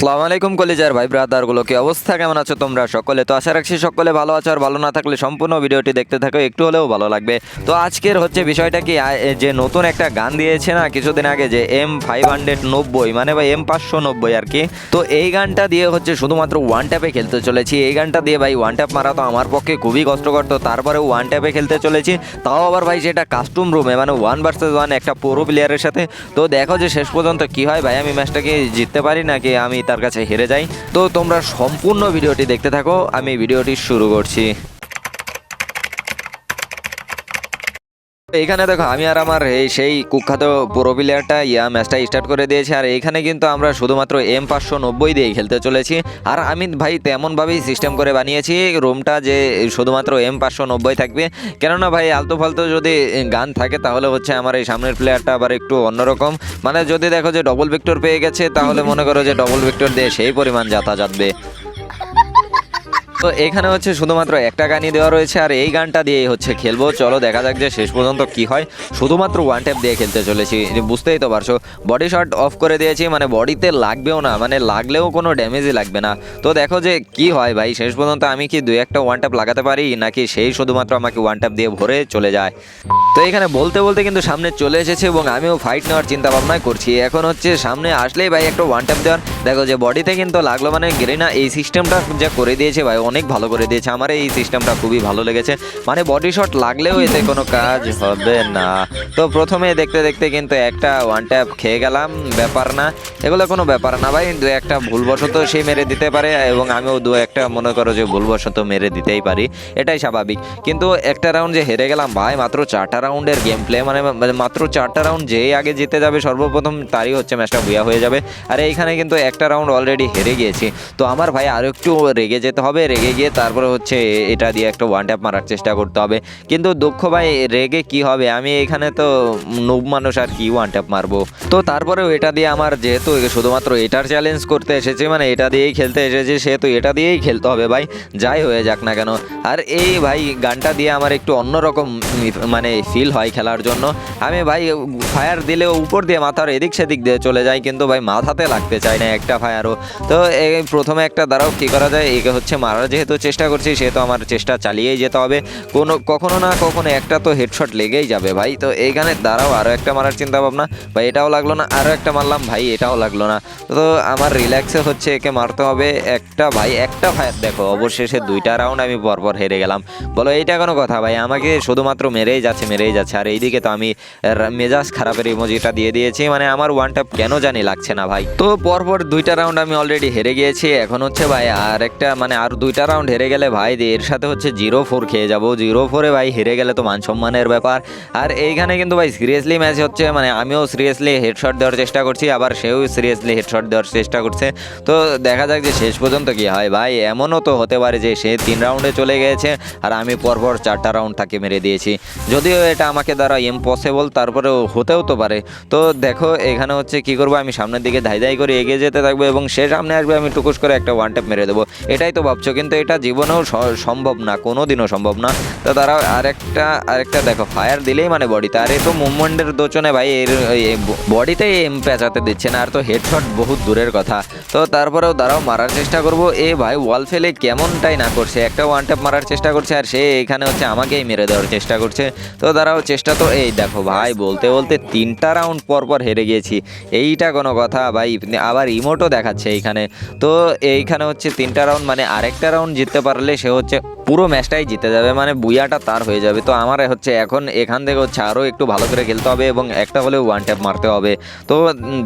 সালাম আলাইকুম কলেজার ভাই ব্রাদারগুলো কি অবস্থা? কেমন আছো তোমরা সকলে? তো আশা রাখছি সকলে ভালো আছো, আর ভালো না থাকলে সম্পূর্ণ ভিডিওটি দেখতে থাকো, একটু হলেও ভালো লাগবে। তো আজকের হচ্ছে বিষয়টা কি যে নতুন একটা গান দিয়েছে না, কিছুদিন আগে যে এম ফাইভ হান্ড্রেড নব্বই মানে ভাই এম পাঁচশো নব্বই আর কি। তো এই গানটা দিয়ে হচ্ছে শুধুমাত্র ওয়ান ট্যাপে খেলতে চলেছি। এই গানটা দিয়ে ভাই ওয়ান ট্যাপ মারা তো আমার পক্ষে খুবই কষ্টকর, তো তারপরে ওয়ান ট্যাপে খেলতে চলেছি। তাও আবার ভাই সেটা কাস্টম রুমে মানে ওয়ান ভার্সেস ওয়ান একটা পুরো প্লেয়ারের সাথে। তো দেখো যে শেষ পর্যন্ত কি হয় ভাই, আমি ম্যাচটাকে জিততে পারি নাকি আমি তার কাছে হেরে যাই। তো তোমরা সম্পূর্ণ ভিডিওটি দেখতে থাকো। আমি ভিডিওটি শুরু করছি। এইখানে দেখো, আমি আর আমার এই সেই কুখ্যাত পুরো প্লেয়ারটা ইয়া ম্যাচটা স্টার্ট করে দিয়েছি। আর এখানে কিন্তু আমরা শুধুমাত্র এম পাঁচশো নব্বই দিয়ে খেলতে চলেছি। আর আমি ভাই তেমনভাবেই সিস্টেম করে বানিয়েছি রুমটা যে শুধুমাত্র এম পাঁচশো নব্বই থাকবে। কেননা ভাই আলতু ফালতু যদি গান থাকে, তাহলে হচ্ছে আমার এই সামনের প্লেয়ারটা আবার একটু অন্যরকম। মানে যদি দেখো যে ডবল ভিক্টর পেয়ে গেছে, তাহলে মনে করো যে ডবল ভিক্টর দিয়ে সেই পরিমাণ যাতা যাবে তো এখানে হচ্ছে শুধুমাত্র একটা গানই দেওয়া রয়েছে, আর এই গানটা দিয়েই হচ্ছে খেলব। চলো দেখা যাক যে শেষ পর্যন্ত কি হয়। শুধুমাত্র ওয়ান ট্যাপ দিয়ে খেলতে চলেছি বুঝতেই তো পারছ। বডি শট অফ করে দিয়েছি মানে বডিতে লাগবেও না মানে লাগলেও কোনো ড্যামেজই লাগবে না। তো দেখো যে কি হয় ভাই, শেষ পর্যন্ত আমি কি দুই একটা ওয়ান ট্যাপ লাগাতে পারি, নাকি সেই শুধুমাত্র আমাকে ওয়ান ট্যাপ দিয়ে ভরে চলে যায়? তো এখানে বলতে বলতে কিন্তু সামনে চলে এসেছে, এবং আমিও ফাইট নেওয়ার চিন্তা ভাবনাই করছি। এখন হচ্ছে সামনে আসলেই ভাই একটা ওয়ান ট্যাপ দেওয়ার দেখো যে বডিতে কিন্তু লাগল মানে গেরিনা এই সিস্টেমটা যা করে দিয়েছে ভাই, অনেক ভালো করে দিয়েছে। আমার এই সিস্টেমটা খুবই ভালো লেগেছে। মানে বডি শট লাগলেও এতে কোনো কাজ হবে না। তো প্রথমে দেখতে দেখতে কিন্তু একটা ওয়ান ট্যাপ খেয়ে গেলাম, ব্যাপার না। এগুলো কোনো ব্যাপার না ভাই, দু একটা ভুলবশত সে মেরে দিতে পারে এবং আমিও দু একটা মনে করো যে ভুলবশত মেরে দিতেই পারি, এটাই স্বাভাবিক। কিন্তু একটা রাউন্ড যে হেরে গেলাম ভাই, মাত্র চারটা রাউন্ডের গেম প্লে মানে মাত্র চারটা রাউন্ড যেই আগে জিতে যাবে সর্বপ্রথম, তারই হচ্ছে ম্যাচটা বুয়া হয়ে যাবে। আর এইখানে কিন্তু একটা রাউন্ড অলরেডি হেরে গিয়েছি। তো আমার ভাই আরও একটু রেগে যেতে হবে, রেগে গিয়ে তারপরে হচ্ছে এটা দিয়ে একটা ওয়ান ট্যাপ মারার চেষ্টা করতে হবে। কিন্তু দুঃখ ভাই, রেগে কি হবে? আমি এখানে তো নুব মানুষ, আর কি ওয়ান ট্যাপ মারবো? তো তারপরেও এটা দিয়ে আমার যেহেতু শুধুমাত্র এটার চ্যালেঞ্জ করতে এসেছে মানে এটা দিয়েই খেলতে এসেছে, সেহেতু এটা দিয়েই খেলতে হবে ভাই। যাই হয়ে যাক না কেন। আর এই ভাই গানটা দিয়ে আমার একটু অন্যরকম মানে ফিল হয় খেলার জন্য। আমি ভাই ফায়ার দিলে উপর দিয়ে মাথার এদিক সেদিক দিয়ে চলে যাই, কিন্তু ভাই মাথাতে লাগতে চায় না একটা ফায়ারও তো এই প্রথমে একটা দ্বারাও কী করা যায়? একে হচ্ছে মারার যেহেতু চেষ্টা করছি সেহেতু আমার চেষ্টা চালিয়েই যেতে হবে। কোনো, কখনো না কখনো একটা তো হেডশট লেগেই যাবে ভাই। তো এইখানে দ্বারাও আরও একটা মারার চিন্তা ভাবনা ভাই, এটাও লাগল না আরও একটা মারলাম। ভাই, এটাও লাগল না। তো আমার রিল্যাক্সে হচ্ছে একে মারতে হবে। একটা ভাই, একটা ফায়ার দেখো, অবশেষে দুইটা রাউন্ড আমি পরপর হেরে গেলাম। বলো, এইটা কোনো কথা ভাই? আমাকে শুধুমাত্র মেরেই যাচ্ছে মেরেই যাচ্ছে। আর এইদিকে তো আমি মেজাজ খারাপের ইমোজিটা দিয়ে দিয়েছি। মানে আমার ওয়ান ট্যাপ কেন জানি লাগছে না ভাই। তো পরপর দুইটা রাউন্ড আমি অলরেডি হেরে গিয়েছি। এখন হচ্ছে ভাই আর একটা মানে আর দুইটা রাউন্ড হেরে গেলে ভাই এর সাথে হচ্ছে জিরো ফোর খেয়ে যাব। জিরো ফোরে ভাই হেরে গেলে তো মান সম্মানের ব্যাপার। আর এইখানে কিন্তু ভাই সিরিয়াসলি ম্যাচ হচ্ছে মানে আমিও সিরিয়াসলি হেডশট দেওয়ার চেষ্টা করছি, আবার সেও সিরিয়াসলি হেডশট দেওয়ার চেষ্টা করছে। তো দেখা যাক যে শেষ পর্যন্ত কি হয় ভাই। এমনও তো হতে পারে যে সে তিন রাউন্ডে চলে গিয়েছে, আর আমি পরপর চারটা রাউন্ড তাকে মেরে দিয়েছি। যদিও এটা আমাকে দ্বারা ইম্পসিবল তারপরেও হতেও তো পারে। তো দেখো, এখানে হচ্ছে কি করব, আমি সামনের দিকে ধাই ধাই করে এগিয়ে যেতে থাকব এবং সে সামনে আসবে, আমি টুকুস করে একটা ওয়ান ট্যাপ মেরে দেবো। এটাই তো ভাবছ, কিন্তু এটা জীবনেও সম্ভব না কোনো দিনও সম্ভব না। তো তারা আরেকটা আরেকটা দেখো ফায়ার দিলেই মানে বডিতে আর এই তো মুভমেন্টের দোচনে ভাই, এর বডিতে এম পেঁচাতে দিচ্ছে না, আর তো হেডশট বহুত দূরের কথা। তো তারপরেও দাঁড়াও, মারার চেষ্টা করব। এ ভাই ওয়াল ফেলে কেমনটাই না করছে, একটা ওয়ান ট্যাপ মারার চেষ্টা করছে, আর সে এখানে হচ্ছে আমাকেই মেরে দেওয়ার চেষ্টা করছে। তো দাঁড়াও, চেষ্টা তো এই দেখো ভাই, বলতে বলতে তিনটা রাউন্ড পর পর হেরে গিয়েছি। এইটা কোনো কথা, ভাই, আবার ইমোটও দেখাচ্ছে এইখানে। তো এইখানে হচ্ছে তিনটা রাউন্ড মানে আরেকটা রাউন্ড জিততে পারলে সে হচ্ছে পুরো ম্যাচটাই জিতে যাবে মানে বুয়াটা তার হয়ে যাবে। তো আমার হচ্ছে এখন এখান থেকে হচ্ছে আরও একটু ভালো করে খেলতে হবে এবং একটা হলেও ওয়ান ট্যাপ মারতে হবে। তো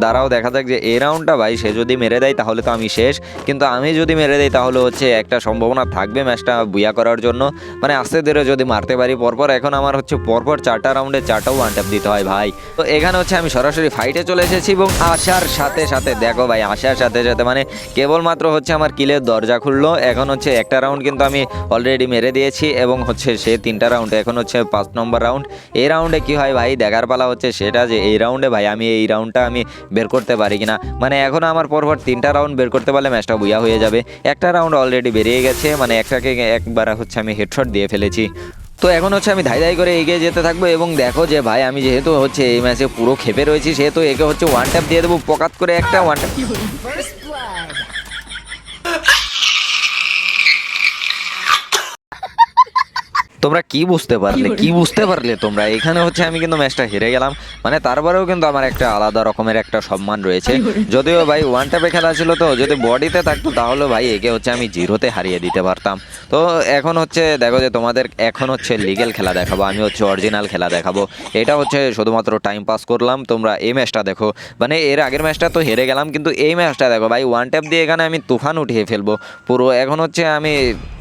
দাঁড়াও, দেখা যাক যে এই রাউন্ডটা ভাই সে যদি মেরে দেয় তাহলে তো আমি শেষ। কিন্তু আমি যদি মেরে দেই তাহলে হচ্ছে একটা সম্ভাবনা থাকবে ম্যাচটা বুয়া করার জন্য। মানে আস্তে ধীরে যদি মারতে পারি, পরপর এখন আমার হচ্ছে পরপর চারটা রাউন্ডে চারটা ওয়ান ট্যাপ দিতে হয় ভাই। তো এখানে হচ্ছে আমি সরাসরি ফাইটে চলে এসেছি এবং আসার সাথে সাথে, দেখো ভাই আসার সাথে সাথে মানে কেবলমাত্র হচ্ছে আমার কিলের দরজা খুললো। এখন হচ্ছে একটা রাউন্ড কিন্তু আমি অলরেডি মেরে দিয়েছি এবং হচ্ছে সে তিনটা রাউন্ড এখন হচ্ছে পাঁচ নম্বর রাউন্ড এই রাউন্ডে কি হয় ভাই? দেখার পালা হচ্ছে সেটা যে এই রাউন্ডে ভাই আমি এই রাউন্ডটা আমি বের করতে পারি কিনা? মানে এখন আমার পরপর তিনটা রাউন্ড বের করতে পারলে ম্যাচটা বুয়া হয়ে যাবে। একটা রাউন্ড অলরেডি বেরিয়ে গেছে মানে একটাকে একবার হচ্ছে আমি হেডশট দিয়ে ফেলেছি। তো এখন হচ্ছে আমি ধাই ধাই করে এগিয়ে যেতে থাকব এবং দেখো যে ভাই আমি যেহেতু হচ্ছে এই ম্যাচে পুরো খেপে রয়েছি, সেহেতু একে হচ্ছে ওয়ান ট্যাপ দিয়ে দেবো, পকাত করে একটা ওয়ান ট্যাপ তোমরা কি বুঝতে পারলে? কি বুঝতে পারলে তোমরা? এখানে হচ্ছে আমি কিন্তু ম্যাচটা হেরে গেলাম। মানে তারপরেও কিন্তু আমার একটা আলাদা রকমের একটা সম্মান রয়েছে। যদিও ভাই ওয়ান ট্যাপে খেলা ছিল তো যদি বডিতে থাকতো তাহলে ভাই একে হচ্ছে আমি জিরোতে হারিয়ে দিতে পারতাম। তো এখন হচ্ছে দেখো যে তোমাদের এখন হচ্ছে লিগেল খেলা দেখাবো আমি হচ্ছে অরিজিনাল খেলা দেখাবো। এটা হচ্ছে শুধুমাত্র টাইম পাস করলাম তোমরা এই ম্যাচটা দেখো। মানে এর আগের ম্যাচটা তো হেরে গেলাম কিন্তু এই ম্যাচটা দেখো ভাই ওয়ান ট্যাপ দিয়ে এখানে আমি তুফান উঠিয়ে ফেলব। পুরো এখন হচ্ছে আমি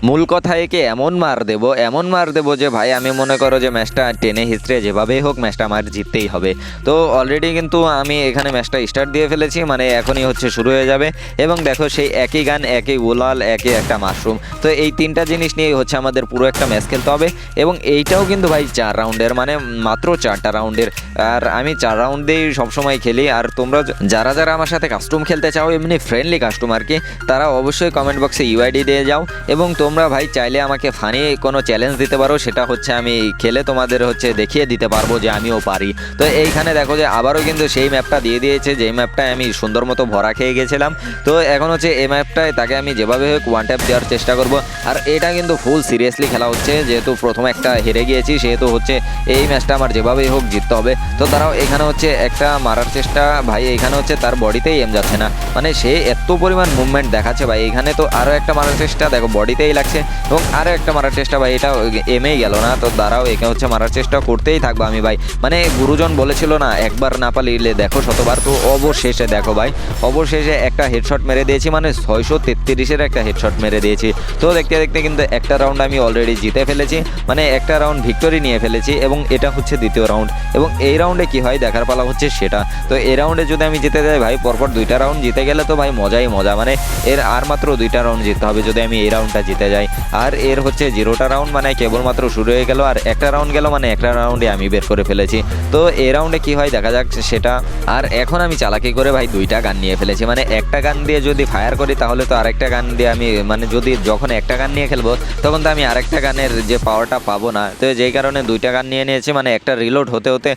মূল কথা একে এমন মার দেবো, এমন মার দেবো যে ভাই আমি মনে করো যে ম্যাচটা টেনে হিস্ট্রে যেভাবেই হোক ম্যাচটা আমার জিততেই হবে। তো অলরেডি কিন্তু আমি এখানে ম্যাচটা স্টার্ট দিয়ে ফেলেছি মানে এখনই হচ্ছে শুরু হয়ে যাবে। এবং দেখো সেই একই গান, একই উলাল, একই একটা মাশরুম। তো এই তিনটা জিনিস নিয়েই হচ্ছে আমাদের পুরো একটা ম্যাচ খেলতে হবে। এবং এইটাও কিন্তু ভাই চার রাউন্ডের মানে মাত্র চারটা রাউন্ডের। আর আমি চার রাউন্ড দিয়েই সবসময় খেলি। আর তোমরা যারা যারা আমার সাথে কাস্টম খেলতে চাও, এমনি ফ্রেন্ডলি কাস্টম আর কি, তারা অবশ্যই কমেন্ট বক্সে ইউআইডি দিয়ে যাও। এবং তোমরা ভাই চাইলে আমাকে ফানি কোনো চ্যালেঞ্জ দিতে পারো, সেটা হচ্ছে আমি খেলে তোমাদের হচ্ছে দেখিয়ে দিতে পারব যে আমিও পারি। তো এইখানে দেখো যে আবারও কিন্তু সেই ম্যাপটা দিয়ে দিয়েছে, যেই ম্যাপটায় আমি সুন্দর মতো ভরা খেয়ে গেছিলাম। তো এখন হচ্ছে এই ম্যাপটায় তাকে আমি যেভাবে হোক ওয়ান ট্যাপ দেওয়ার চেষ্টা করব। আর এটা কিন্তু ফুল সিরিয়াসলি খেলা হচ্ছে, যেহেতু প্রথমে একটা হেরে গিয়েছি, সেহেতু হচ্ছে এই ম্যাচটা আমার যেভাবেই হোক জিততে হবে। তো তারাও এখানে হচ্ছে একটা মারার চেষ্টা, ভাই এখানে হচ্ছে তার বডিতেই এম যাচ্ছে না। মানে সে এত পরিমাণ মুভমেন্ট দেখাচ্ছে ভাই, এখানে তো আরও একটা মারার চেষ্টা, দেখো বডিতেই লাগছে। এবং আরও একটা মারার চেষ্টা ভাই এটা এমেই গেল না? তো দাঁড়াও, একে হচ্ছে মারার চেষ্টা করতেই থাকব আমি ভাই। মানে গুরুজন বলেছিল না, একবার না পালিলে দেখো শতবার। তো অবশেষে দেখো ভাই, অবশেষে একটা হেডশট মেরে দিয়েছি মানে ছয়শো তেত্রিশের একটা হেডশট মেরে দিয়েছি। তো দেখতে দেখতে কিন্তু একটা রাউন্ড আমি অলরেডি জিতে ফেলেছি মানে একটা রাউন্ড ভিক্টোরি নিয়ে ফেলেছি, এবং এটা হচ্ছে দ্বিতীয় রাউন্ড এবং এই রাউন্ডে কি হয়, দেখার পালা হচ্ছে সেটা। তো এই রাউন্ডে যদি আমি জিতে যাই ভাই, পরপর দুইটা রাউন্ড জিতে গেলে তো ভাই মজাই মজা। মানে এর আর মাত্র দুইটা রাউন্ড জিততে হবে যদি আমি এই রাউন্ডটা জিতে যাই আর এর হচ্ছে জিরোটা রাউন্ড মানে কেবলমাত্র শুরু হয়ে গেল আর একটা রাউন্ড গেল মানে একটা রাউন্ডে আমি বের করে ফেলেছি। তো এ রাউন্ডে কি হয়? দেখা যাক সেটা। আর এখন আমি চালাকি করে ভাই দুইটা গান নিয়ে ফেলেছি। মানে একটা গান দিয়ে যদি ফায়ার করি তাহলে তো আরেকটা গান দিয়ে আমি মানে যদি যখন একটা গান নিয়ে খেলব তখন তো আমি আরেকটা গানের যে পাওয়ারটা পাবো না। তো যেই কারণে দুইটা গান নিয়ে নিয়েছি। মানে একটা রিলোড হতে হতে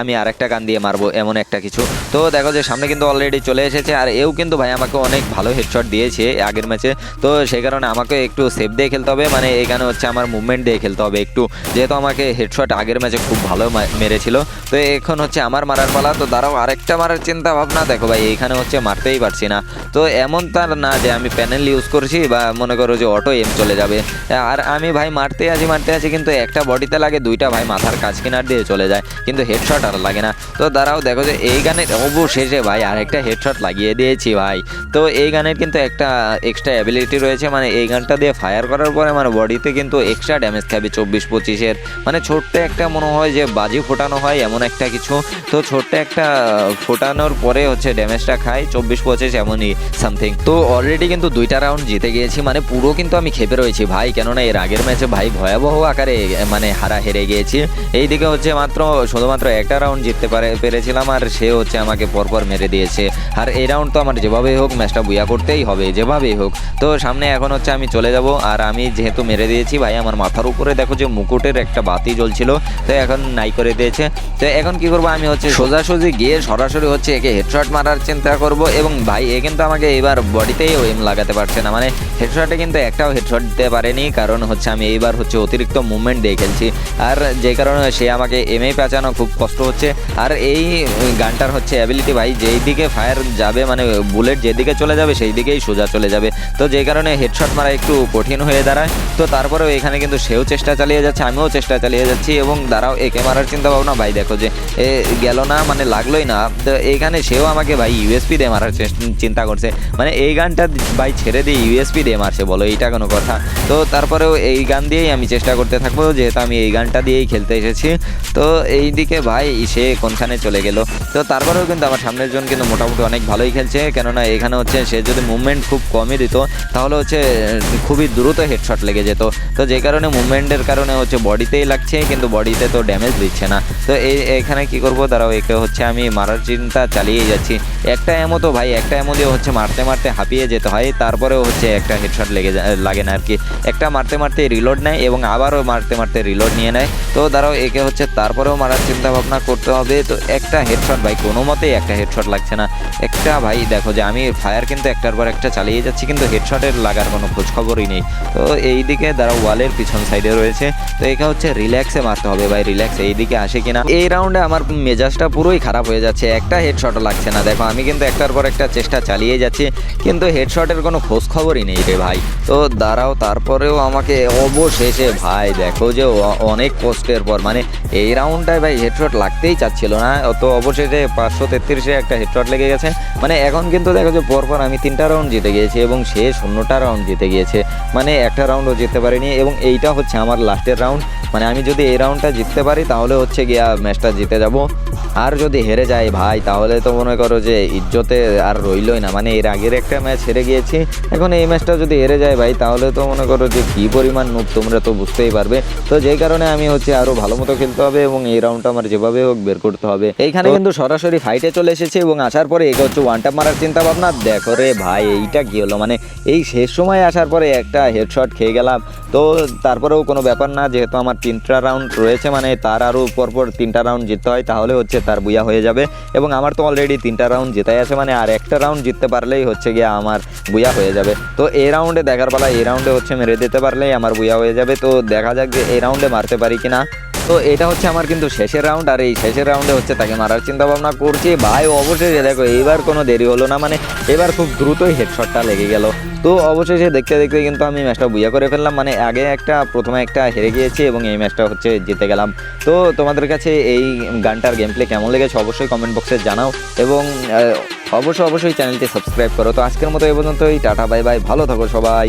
আমি আরেকটা গান দিয়ে মারবো এমন একটা কিছু। তো দেখো যে সামনে কিন্তু অলরেডি চলে এসেছে। আর এও কিন্তু ভাই আমাকে অনেক ভালো হেডশট দিয়েছে আগের ম্যাচে তো সেই কারণে আমাকে একটু সেফ দিয়ে খেলতে হবে। মানে এখানে হচ্ছে আমার মুভমেন্ট দিয়ে খেলতে হবে একটু। যেহেতু আমাকে হেডশট আগের ম্যাচে খুব ভালো মেরেছিল। তো এখন হচ্ছে আমার মারার পালা। তো দাঁড়াও, আরেকটা মারার চিন্তা ভাবনা। দেখো ভাই এইখানে হচ্ছে মারতেই পারছি না। তো এমন তার না যে আমি প্যানেল ইউজ করছি বা মনে করো যে অটো এম চলে যাবে। আর আমি ভাই মারতে আছি মারতে আছি, কিন্তু একটা বডিতে লাগে দুইটা ভাই মাথার কাজ কিনার দিয়ে চলে যায়। কিন্তু হেডশট আর লাগে না। তো দাঁড়াও, দেখো যে এই গানের অবশেষে ভাই আরেকটা হেডশট লাগিয়ে দিয়েছি ভাই। তো এই গানের কিন্তু একটা এক্সট্রা অ্যাবিলিটি রয়েছে। মানে এই গানটা দিয়ে ফায়ার করার পরে আমার বডিতে কিন্তু এক্সট্রা ড্যামেজ খাবে চব্বিশ পঁচিশের। মানে ছোট্ট একটা মনে হয় যে বাজি ফোটানো হয় এমন একটা কিছু। তো ছোট্ট একটা ফোটানোর পরে হচ্ছে ড্যামেজটা খাই চব্বিশ পঁচিশ এমনই সামথিং তো অলরেডি কিন্তু দুইটা রাউন্ড জিতে গিয়েছি মানে পুরো কিন্তু আমি খেপে রয়েছি ভাই। কেননা এর আগের ম্যাচে ভাই ভয়াবহ আকারে মানে হারা হেরে গিয়েছি। এইদিকে হচ্ছে মাত্র, শুধুমাত্র একটা রাউন্ড জিততে পারে, পেরেছিলাম আর সে হচ্ছে আমাকে পরপর মেরে দিয়েছে। আর এই রাউন্ড তো আমার যেভাবেই হোক ম্যাচটা বুয়া করতেই হবে, যেভাবেই হোক। তো সামনে এখন হচ্ছে আমি চলে যাব। আর আমি যেহেতু মেরে দিয়েছি ভাই, আমার মাথার উপরে দেখো যে মুকুটের একটা বাতি জ্বলছিল, তো এখন নাই করে দিয়েছে। তো এখন কি করব, আমি হচ্ছে সোজাসুজি গিয়ে সরাসরি হচ্ছে একে হেডশট মারার চিন্তা করব এবং ভাই, এ কিন্তু আমাকে এবার বডিতেই এম লাগাতে পারছে না। মানে হেডশটে কিন্তু একটাও হেডশট দিতে পারেনি, কারণ হচ্ছে আমি এইবার হচ্ছে অতিরিক্ত মুভমেন্ট দিয়ে খেলছি। আর যে কারণে সে আমাকে এমএই পেঁচানো খুব কষ্ট হচ্ছে। আর এই গানটার হচ্ছে অ্যাবিলিটি ভাই, যেই দিকে ফায়ার যাবে মানে বুলেট যেদিকে চলে যাবে, সেই দিকেই সোজা চলে যাবে। তো যে কারণে হেডশট মারা একটু কঠিন হয়ে দাঁড়ায়। তো তারপরেও এখানে কিন্তু সেও চেষ্টা চালিয়ে যাচ্ছে, আমিও চেষ্টা চালিয়ে যাচ্ছি এবং দাঁড়াও, একে মারার চিন্তা ভাবনা ভাই দেখো যে, এ গেল না মানে লাগলোই না। তো এইখানে সেও আমাকে, ভাই ইউএসপি দিয়ে মারার চিন্তা করছে। মানে এই গানটা ভাই ছেড়ে দিয়ে ইউএসপি দিয়ে মারছে, বলো, এইটা কোনো কথা? তো তারপরেও এই গান দিয়েই আমি চেষ্টা করতে থাকব, যেহেতু আমি এই গানটা দিয়েই খেলতে এসেছি। তো এই দিকে ভাই, সে কোনখানে চলে গেল? তো তারপরেও কিন্তু আমার সামনের জন কিন্তু মোটামুটি অনেক ভালোই খেলছে, কেননা এখানে হচ্ছে সে যদি মুভমেন্ট খুব কমই দিত, তাহলে হচ্ছে খুবই দ্রুত হেডশট লেগে যেত। তো যে কারণে মুভমেন্টের কারণে হচ্ছে বডিতেই লাগছে, কিন্তু বডিতে তো ড্যামেজ দিচ্ছে না। তো এই এখানে কি করব? দাঁড়াও, একে হচ্ছে আমি মারার চিন্তা চালিয়ে যাচ্ছি। একটা এমো তো ভাই, একটা এমো দিয়ে হচ্ছে মারতে মারতে হাঁপিয়ে যেতে হয়, তারপরেও হচ্ছে একটা হেডশট লেগে লাগে না আর কি একটা মারতে মারতে রিলোড নেয় এবং আবারও মারতে মারতে রিলোড নিয়ে নেয়। তো দাঁড়াও, একে হচ্ছে তারপরেও মারার চিন্তা ভাবনা করতে হবে। তো একটা হেডশট ভাই, কোনো মতেই একটা হেডশট লাগছে না। একটা ভাই, দেখো যে আমি ফায়ার কিন্তু একটার পর একটা চালিয়ে যাচ্ছি, কিন্তু হেডশটের লাগার কোনো খোঁজ খবরই নেই। তো এই দিকে দাঁড়াও ওয়ালের পিছন সাইডে রয়েছে। তো এটা হচ্ছে রিল্যাক্সে মারতে হবে ভাই রিল্যাক্স এইদিকে আসে কিনা। এই রাউন্ডে আমার মেজাজটা পুরোই খারাপ হয়ে যাচ্ছে। একটা হেডশটও লাগছে না। দেখো, আমি কিন্তু একটার পর একটা চেষ্টা চালিয়ে যাচ্ছি, কিন্তু হেডশটের কোনো খোঁজ খবরই নেই রে ভাই। তো দাঁড়াও, তারপরেও আমাকে অবশেষে ভাই, দেখো যে অনেক কষ্টের পর। মানে এই রাউন্ডটায় ভাই হেডশট লাগতেই চাচ্ছিল না। তো অবশেষে পাঁচশো তেত্রিশে একটা হেডশট লেগে গেছে। মানে এখন কিন্তু দেখো যে পরপর আমি তিনটা রাউন্ড জিতে গিয়েছি এবং সে শূন্যটা রাউন্ড জিতে গিয়েছে। মানে একটা রাউন্ডও জিততে পারিনি এবং এইটা হচ্ছে আমার লাস্টের রাউন্ড মানে আমি যদি এই রাউন্ডটা জিততে পারি তাহলে হচ্ছে গিয়া ম্যাচটা জিতে যাব। আর যদি হেরে যায় ভাই তাহলে তো মনে করো যে ইজ্জতে আর রইলই না। মানে এর আগের একটা ম্যাচ হেরে গিয়েছি এখন এই ম্যাচটা যদি হেরে যায় ভাই তাহলে তো মনে করো যে কী পরিমাণ নুব তোমরা তো বুঝতেই পারবে। তো যেই কারণে আমি হচ্ছে আরও ভালো মতো খেলতে হবে এবং এই রাউন্ডটা আমার যেভাবে হোক বের করতে হবে। এইখানে কিন্তু সরাসরি ফাইটে চলে এসেছে এবং আসার পরে একে হচ্ছে ওয়ান টাপ মারার চিন্তা ভাবনা দেখো রে ভাই এইটা কী হলো? মানে এই শেষ সময় আসার পরে একটা হেডশট খেয়ে গেলাম। তো তারপরেও কোনো ব্যাপার না যেহেতু আমার তিনটা রাউন্ড রয়েছে মানে তার আরও পরপর তিনটা রাউন্ড জিততে হয় তাহলে হচ্ছে তার বুয়া হয়ে যাবে। এবং আমার তো অলরেডি তিনটা রাউন্ড জেতাই আছে মানে আর একটা রাউন্ড জিততে পারলেই হচ্ছে গিয়ে আমার বুয়া হয়ে যাবে। তো এই রাউন্ডে দেখার পালা এই রাউন্ডে হচ্ছে মেরে দিতে পারলেই আমার বুয়া হয়ে যাবে। তো দেখা যাক যে এই রাউন্ডে মারতে পারি কিনা। তো এটা হচ্ছে আমার কিন্তু শেষের রাউন্ড আর এই শেষের রাউন্ডে হচ্ছে তাকে মারার চিন্তা ভাবনা করছি। ভাই, অবশেষে দেখো, এইবার কোনো দেরি হলো না মানে এবার খুব দ্রুতই হেডশটটা লেগে গেল। তো অবশেষে দেখতে দেখতে কিন্তু আমি ম্যাচটা বুইয়া করে ফেললাম মানে আগে একটা, প্রথমে একটা হেরে গিয়েছি এবং এই ম্যাচটা হচ্ছে জিতে গেলাম। তো তোমাদের কাছে এই গানটার গেম প্লে কেমন লেগেছে অবশ্যই কমেন্ট বক্সে জানাও এবং অবশ্যই অবশ্যই চ্যানেলটি সাবস্ক্রাইব করো। তো আজকের মতো এই পর্যন্তই, টাটা বাই বাই ভালো থাকো সবাই।